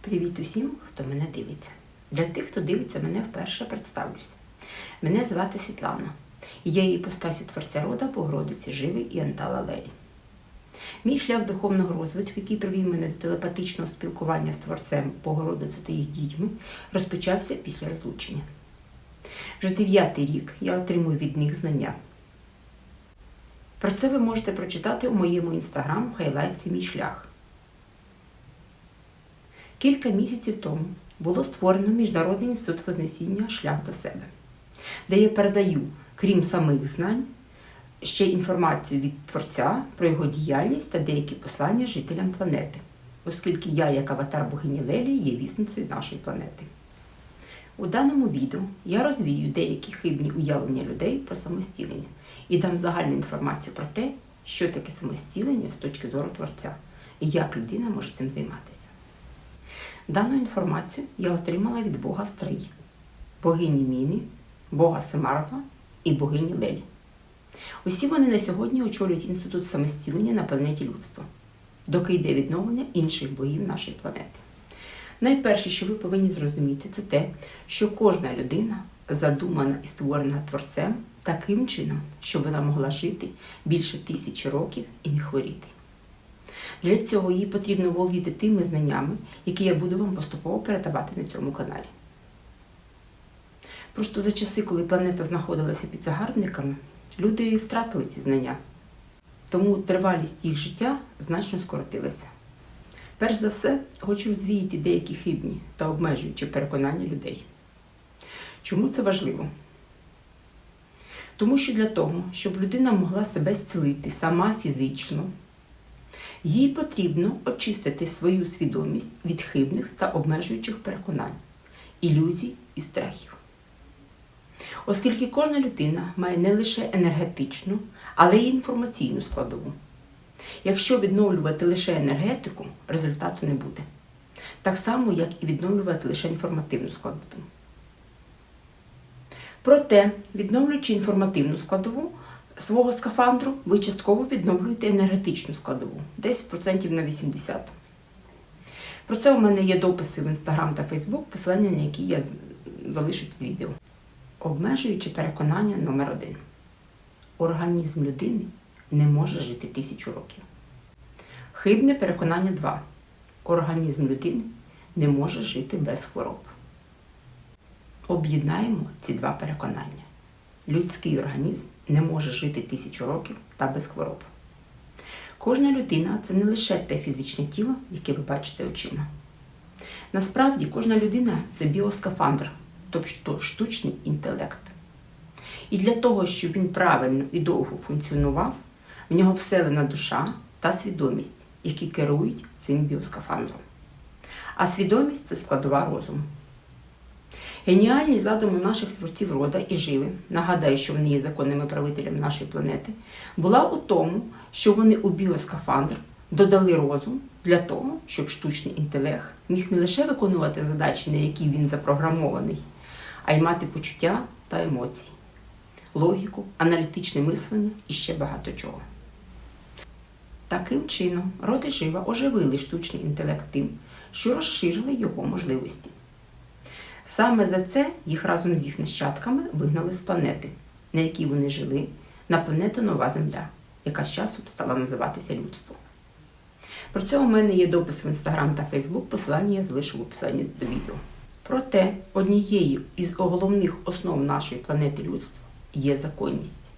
Привіт усім, хто мене дивиться. Для тих, хто дивиться мене вперше, представлюсь. Мене звати Світлана. Я є іпостасю Творця рода Богородиці Живий і Антала Лелі. Мій шлях духовного розвитку, який привів мене до телепатичного спілкування з Творцем Богородиці та їх дітьми, розпочався після розлучення. Вже дев'ятий рік я отримую від них знання. Про це ви можете прочитати у моєму інстаграм хайлайці Мій шлях. Кілька місяців тому було створено Міжнародний інститут Вознесіння Шлях до себе, де я передаю, крім самих знань, ще інформацію від Творця про його діяльність та деякі послання жителям планети, оскільки я, як аватар богині Лелі, є вісницею нашої планети. У даному відео я розвію деякі хибні уявлення людей про самостілення і дам загальну інформацію про те, що таке самостілення з точки зору Творця і як людина може цим займатися. Дану інформацію я отримала від Бога Стрий, богині Міни, Бога Семарва і богині Лелі. Усі вони на сьогодні очолюють інститут самостілення на планеті людства, доки йде відновлення інших богів нашої планети. Найперше, що ви повинні зрозуміти, це те, що кожна людина задумана і створена творцем таким чином, щоб вона могла жити більше тисячі років і не хворіти. Для цього їй потрібно володіти тими знаннями, які я буду вам поступово передавати на цьому каналі. Просто за часи, коли планета знаходилася під загарбниками, люди втратили ці знання, тому тривалість їх життя значно скоротилася. Перш за все, хочу розвіяти деякі хибні та обмежуючі переконання людей. Чому це важливо? Тому що для того, щоб людина могла себе зцілити сама фізично, їй потрібно очистити свою свідомість від хибних та обмежуючих переконань, ілюзій і страхів. Оскільки кожна людина має не лише енергетичну, але й інформаційну складову. Якщо відновлювати лише енергетику, результату не буде. Так само, як і відновлювати лише інформативну складову. Проте, відновлюючи інформативну складову свого скафандру, ви частково відновлюєте енергетичну складову, десь процентів на 80. Про це у мене є дописи в Інстаграм та Фейсбук, посилання на які я залишу під відео. Обмежуючи переконання номер один. Організм людини не може жити тисячу років. Хибне переконання 2. Організм людини не може жити без хвороб. Об'єднаємо ці два переконання. Людський організм не може жити тисячу років та без хвороб. Кожна людина це не лише те фізичне тіло, яке ви бачите очима. Насправді, кожна людина це біоскафандр, тобто штучний інтелект. І для того, щоб він правильно і довго функціонував, в нього вселена душа та свідомість, які керують цим біоскафандром. А свідомість це складова розуму. Геніальні задуми наших творців рода і живи, нагадаю, що вони є законними правителями нашої планети, була у тому, що вони у біоскафандр додали розум для того, щоб штучний інтелект міг не лише виконувати задачі, на які він запрограмований, а й мати почуття та емоції, логіку, аналітичне мислення і ще багато чого. Таким чином, роди жива оживили штучний інтелект тим, що розширили його можливості. Саме за це їх разом з їх нащадками вигнали з планети, на якій вони жили, на планету Нова Земля, яка з часу стала називатися людство. Про це у мене є допис в Інстаграм та Фейсбук, посилання я залишу в описанні до відео. Проте однією із головних основ нашої планети людства є законність.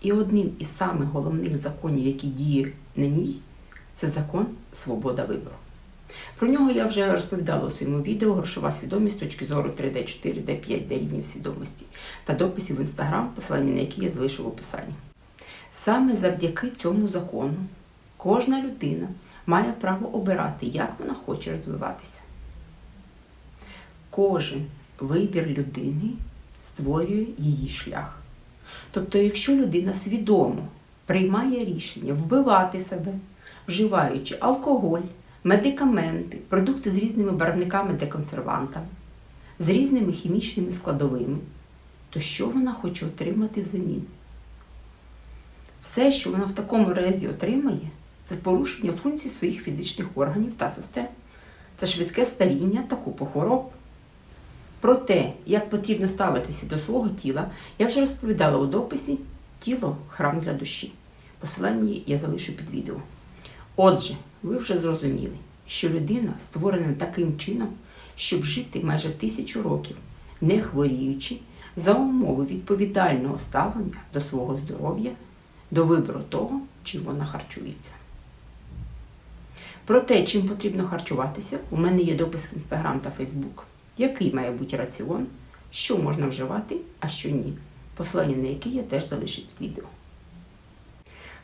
І одним із самих головних законів, який діє на ній, це закон свобода вибору. Про нього я вже розповідала у своєму відео Грошова свідомість з точки зору 3D, 4D, 5D рівнів свідомості та дописі в інстаграм, посилання на які я залишу в описанні. Саме завдяки цьому закону кожна людина має право обирати, як вона хоче розвиватися. Кожен вибір людини створює її шлях. Тобто, якщо людина свідомо приймає рішення вбивати себе, вживаючи алкоголь, медикаменти, продукти з різними барвниками та консервантами, з різними хімічними складовими, то що вона хоче отримати взамін? Все, що вона в такому разі отримає, це порушення функцій своїх фізичних органів та систем, це швидке старіння та купу хвороб. Про те, як потрібно ставитися до свого тіла, я вже розповідала у дописі Тіло храм для душі. Посилання я залишу під відео. Отже, ви вже зрозуміли, що людина створена таким чином, щоб жити майже тисячу років, не хворіючи, за умови відповідального ставлення до свого здоров'я, до вибору того, чим вона харчується. Про те, чим потрібно харчуватися, у мене є допис в Інстаграм та Фейсбук, який має бути раціон, що можна вживати, а що ні. Посилання на який я теж залишу під відео.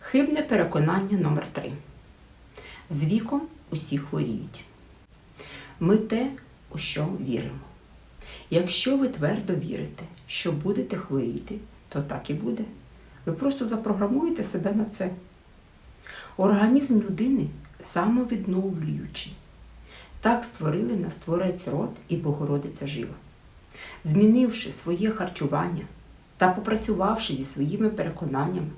Хибне переконання номер 3 З віком усі хворіють. Ми те, у що віримо. Якщо ви твердо вірите, що будете хворіти, то так і буде. Ви просто запрограмуєте себе на це. Організм людини самовідновлюючий. Так створили нас Творець род і Богородиця Жива. Змінивши своє харчування та попрацювавши зі своїми переконаннями,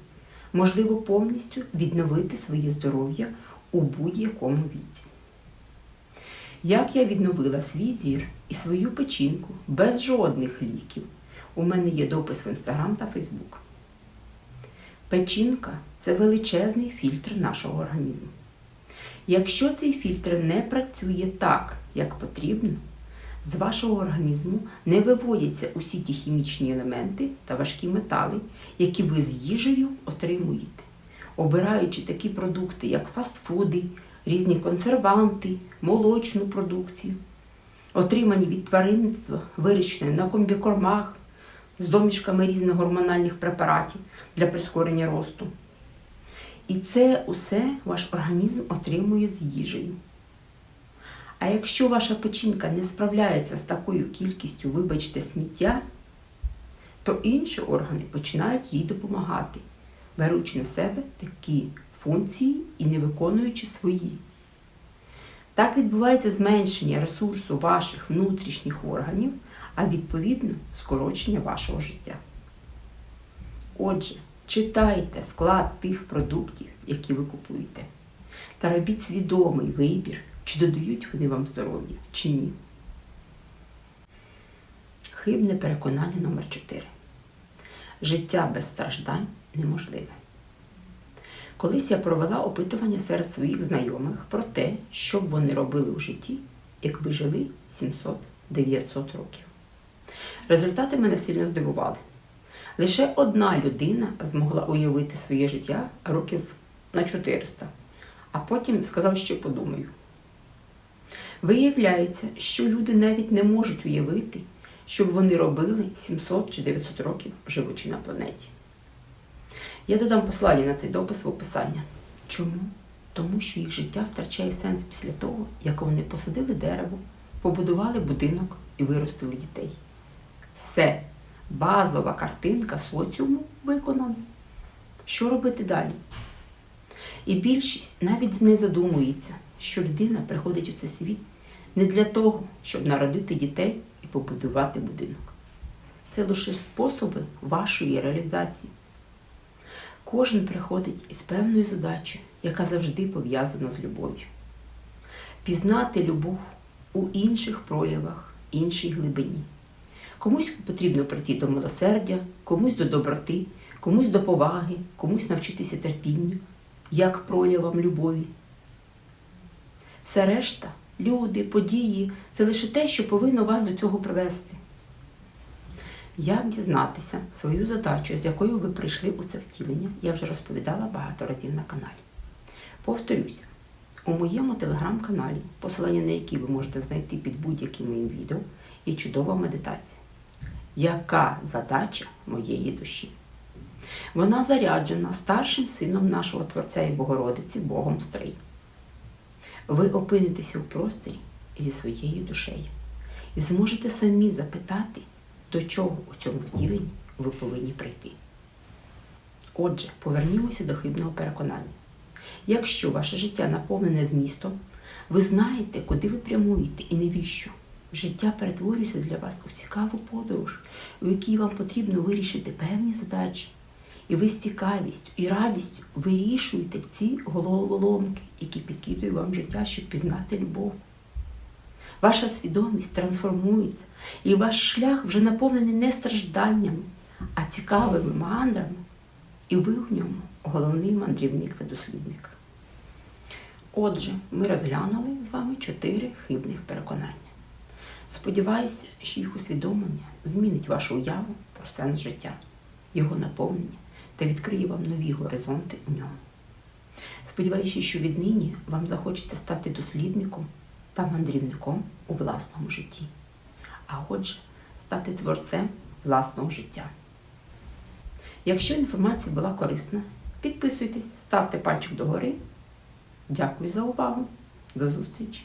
можливо повністю відновити своє здоров'я у будь-якому віці. Як я відновила свій зір і свою печінку без жодних ліків, у мене є допис в Інстаграм та Фейсбук. Печінка це величезний фільтр нашого організму. Якщо цей фільтр не працює так, як потрібно, з вашого організму не виводяться усі ті хімічні елементи та важкі метали, які ви з їжею отримуєте, обираючи такі продукти, як фастфуди, різні консерванти, молочну продукцію, отримані від тваринства, вирощені на комбікормах з домішками різних гормональних препаратів для прискорення росту. І це усе ваш організм отримує з їжею. А якщо ваша печінка не справляється з такою кількістю, вибачте, сміття, то інші органи починають їй допомагати, беручи на себе такі функції і не виконуючи свої. Так відбувається зменшення ресурсу ваших внутрішніх органів, а відповідно скорочення вашого життя. Отже, читайте склад тих продуктів, які ви купуєте, та робіть свідомий вибір, чи додають вони вам здоров'я, чи ні. Хибне переконання номер 4 Життя без страждань неможливе. Колись я провела опитування серед своїх знайомих про те, що б вони робили у житті, якби жили 700-900 років. Результати мене сильно здивували. Лише одна людина змогла уявити своє життя років на 400, а потім сказав, що подумаю. Виявляється, що люди навіть не можуть уявити, що б вони робили 700 чи 900 років, живучи на планеті. Я додам послання на цей допис в описання. Чому? Тому що їх життя втрачає сенс після того, як вони посадили дерево, побудували будинок і виростили дітей. Все, базова картинка соціуму виконана. Що робити далі? І більшість навіть не задумується, що людина приходить у цей світ не для того, щоб народити дітей і побудувати будинок. Це лише способи вашої реалізації. Кожен приходить із певною задачею, яка завжди пов'язана з любов'ю. Пізнати любов у інших проявах, іншій глибині. Комусь потрібно прийти до милосердя, комусь до доброти, комусь до поваги, комусь навчитися терпінню, як проявам любові. Все решта, люди, події це лише те, що повинно вас до цього привести. Як дізнатися свою задачу, з якою ви прийшли у це втілення, я вже розповідала багато разів на каналі. Повторюся, у моєму телеграм-каналі, посилання на який ви можете знайти під будь-яким моїм відео, є чудова медитація. Яка задача моєї душі? Вона заряджена старшим сином нашого Творця і Богородиці Богом Стрий. Ви опинитеся у просторі зі своєю душею і зможете самі запитати, до чого у цьому втіленні ви повинні прийти. Отже, повернімося до хибного переконання. Якщо ваше життя наповнене змістом, ви знаєте, куди ви прямуєте і навіщо. Життя перетворюється для вас у цікаву подорож, у якій вам потрібно вирішити певні задачі. І ви з цікавістю і радістю вирішуєте ці головоломки, які підкидує вам життя, щоб пізнати любов. Ваша свідомість трансформується, і ваш шлях вже наповнений не стражданнями, а цікавими мандрами, і ви в ньому головний мандрівник та дослідник. Отже, ми розглянули з вами чотири хибних переконання. Сподіваюся, що їх усвідомлення змінить вашу уяву про сенс життя, його наповнення та відкриє вам нові горизонти у ньому. Сподіваюся, що віднині вам захочеться стати дослідником та мандрівником у власному житті, а отже, стати творцем власного життя. Якщо інформація була корисна, підписуйтесь, ставте пальчик догори. Дякую за увагу. До зустрічі!